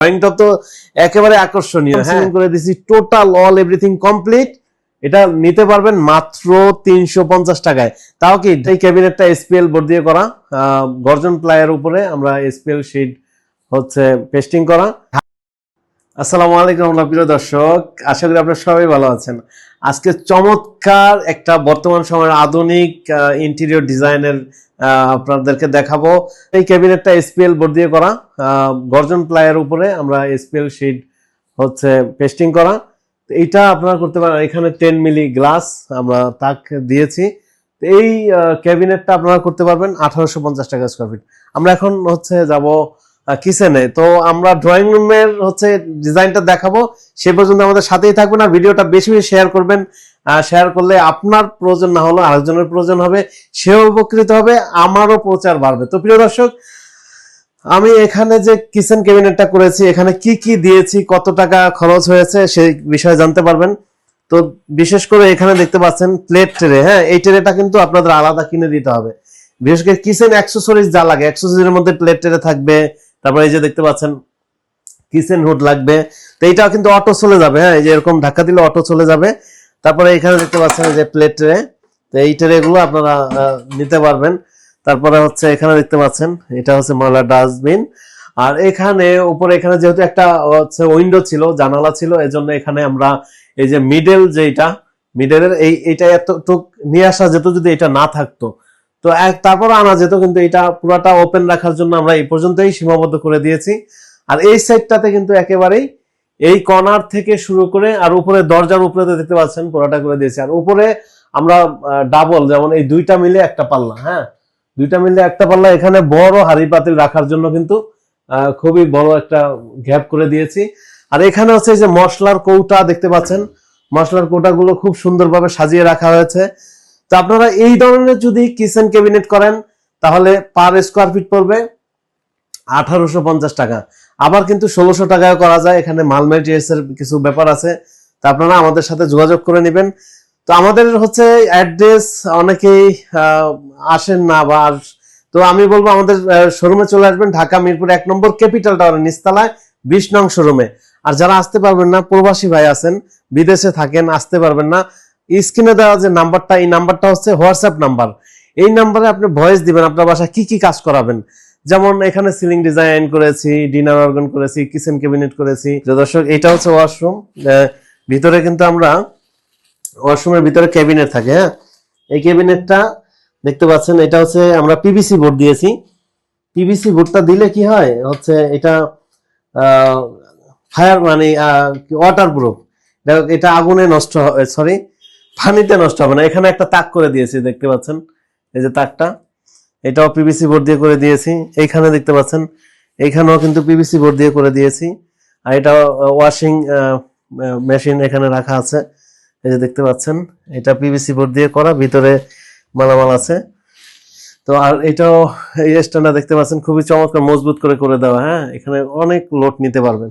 ড্রয়িংটা তো একেবারে আকর্ষণীয় হ্যাঁ? করে দিছি টোটাল অল এভরিথিং কমপ্লিট এটা নিতে পারবেন মাত্র তিনশো পঞ্চাশ টাকায়। তাও কি এই ক্যাবিনেটটা এসপিএল বোর্ড দিয়ে করা। গর্জন প্লায়ের উপরে আমরা এসপিএল শিট হচ্ছে পেস্টিং করা। আসসালামু আলাইকুম আমার প্রিয় দর্শক আশা করি আপনারা সবাই ভালো আছেন। আজকে চমৎকার একটা বর্তমান সময়ের আধুনিক ইন্টেরিয়র ডিজাইনের আপনাদেরকে দেখাবো। এই ক্যাবিনেটটা এসপিএল বোর্ড দিয়ে করা। গর্জন প্লায়ের উপরে আমরা এসপিএল শিট হচ্ছে পেস্টিং করা। এইটা আপনারা করতে পারেন। এখানে টেন মিলি গ্লাস আমরা তাক দিয়েছি। এই ক্যাবিনেটটা আপনারা করতে পারবেন আঠারোশো পঞ্চাশ টাকা স্কোয়ার ফিট আমরা এখন হচ্ছে যাব কিচেনে তো আমরা ড্রয়িং রুমের হচ্ছে ডিজাইনটা দেখাবো। সে পর্যন্ত আমাদের সাথেই থাকবেন আর ভিডিওটা বেশি বেশি শেয়ার করবেন। শেয়ার করলে আপনার প্রয়োজন না হলেও আরেকজনের প্রয়োজন হবে, সেও উপকৃত হবে, আমারও প্রচার বাড়বে। তো প্রিয় দর্শক, আমি এখানে যে কিচেন ক্যাবিনেটটা করেছি, এখানে কি কি দিয়েছি, কত টাকা খরচ হয়েছে সেই বিষয়ে জানতে পারবেন। তো বিশেষ করে এখানে দেখতে পাচ্ছেন প্লেট ট্রে হ্যাঁ এই ট্রেটা কিন্তু আপনাদের আলাদা কিনে দিতে হবে। বিশেষ করে কিচেন অ্যাক্সেসরিজ যা লাগে অ্যাক্সেসরিজের মধ্যে প্লেট ট্রে থাকবে, তারপরে এই যে দেখতে পাচ্ছেন কিচেন হুড লাগবে। তো এইটাও কিন্তু অটো চলে যাবে হ্যাঁ এই যে এরকম ধাক্কা দিলে অটো চলে যাবে। তারপরে এখানে দেখতে পাচ্ছেন যে প্লেট ট্রে তো এই ট্রে গুলো আপনারা নিতে পারবেন। তারপরে হচ্ছে এখানে দেখতে পাচ্ছেন, এটা হচ্ছে ময়লা ডাস্টবিন। আর এখানে, উপরে এখানে যেহেতু একটা, হচ্ছে উইন্ডো ছিল, জানালা ছিল, এজন্য এখানে আমরা এই যে মিডল যেটা মিডলের এই এটা এতটুক নিয়ে আসা যেত যদি এটা না থাকতো। তো এক তারপর আনা যেত, কিন্তু এটা পুরাটা ওপেন রাখার জন্য আমরা এই পর্যন্তই সীমাবদ্ধ করে দিয়েছি। আর এই সাইডটাতে কিন্তু একেবারেই এই কর্নার থেকে শুরু করে আর উপরে দরজার উপরে দেখতে পাচ্ছেন, পুরোটা করে দিয়েছি। আর উপরে আমরা ডাবল যেমন এই দুইটা মিলে একটা পাল্লা হ্যাঁ? দুইটা মিলে একটা পাল্লা, এখানে বড় হাড়ি পাতিল রাখার জন্য কিন্তু খুবই বড় একটা গ্যাপ করে দিয়েছি। আর এখানে হচ্ছে যে মশলার কৌটা দেখতে পাচ্ছেন, মশলার কৌটাগুলো খুব সুন্দরভাবে সাজিয়ে রাখা হয়েছে। তো আপনারা এই ধরনের যদি কিচেন ক্যাবিনেট করেন, তাহলে পার স্কোয়ার ফিট পড়বে। আঠারোশো পঞ্চাশ টাকা। আবার কিন্তু ষোলোশো টাকায় করা যায়, এখানে মাল মেটেরিয়ালস এর কিছু ব্যাপার আছে। তা আপনারা আমাদের সাথে যোগাযোগ করে নেবেন। তো আমাদের হচ্ছে অ্যাড্রেস অনেকেই আসেন না বা তো আমি বলব আমাদের শোরুমে চলে আসবেন, ঢাকা মিরপুর এক নম্বর ক্যাপিটাল টাওয়ার নিস্তালায় বিশ নং শোরুমে আর যারা আসতে পারবেন না, প্রবাসী ভাই আছেন, বিদেশে থাকেন, আসতে পারবেন না, স্ক্রিনে দেওয়া যে নাম্বারটা, এই নাম্বারটা হচ্ছে হোয়াটসঅ্যাপ নাম্বার। এই নাম্বারে আপনি ভয়েস দিবেন, আপনার বাসায় কি কি কাজ করাবেন। যেমন এখানে সিলিং ডিজাইন করেছি, ডিনার অর্গান করেছি কিচেন ক্যাবিনেট করেছি। দর্শক, এটা হচ্ছে ওয়াশরুম ভিতরে কিন্তু আমরা ওয়াশরুমের ভিতরে ক্যাবিনেট থাকে হ্যাঁ? এই ক্যাবিনেটটা দেখতে পাচ্ছেন, এটা হচ্ছে আমরা পিভিসি বোর্ড দিয়েছি। পিভিসি বোর্ডটা দিলে কি হয়? হচ্ছে এটা ফায়ার মানে ওয়াটার প্রুফ এটা আগুনে নষ্ট সরি পানিতে নষ্ট হবে না। এখানে একটা তাক করে দিয়েছি, দেখতে পাচ্ছেন? এই যে তাকটা। এটাও পিভিসি বোর্ড দিয়ে করে দিয়েছি। এইখানে দেখতে পাচ্ছেন, এইখানেও কিন্তু পিভিসি বোর্ড দিয়ে করে দিয়েছি। আর এটা ওয়াশিং মেশিন এখানে রাখা আছে। এই যে দেখতে পাচ্ছেন, এটা পিভিসি বোর্ড দিয়ে করা, ভিতরে মালামাল আছে। তো আর এটাও এই স্ট্যান্ডটা দেখতে পাচ্ছেন, খুবই চমৎকার, মজবুত করে করে দেওয়া হ্যাঁ? এখানে অনেক লোড নিতে পারবেন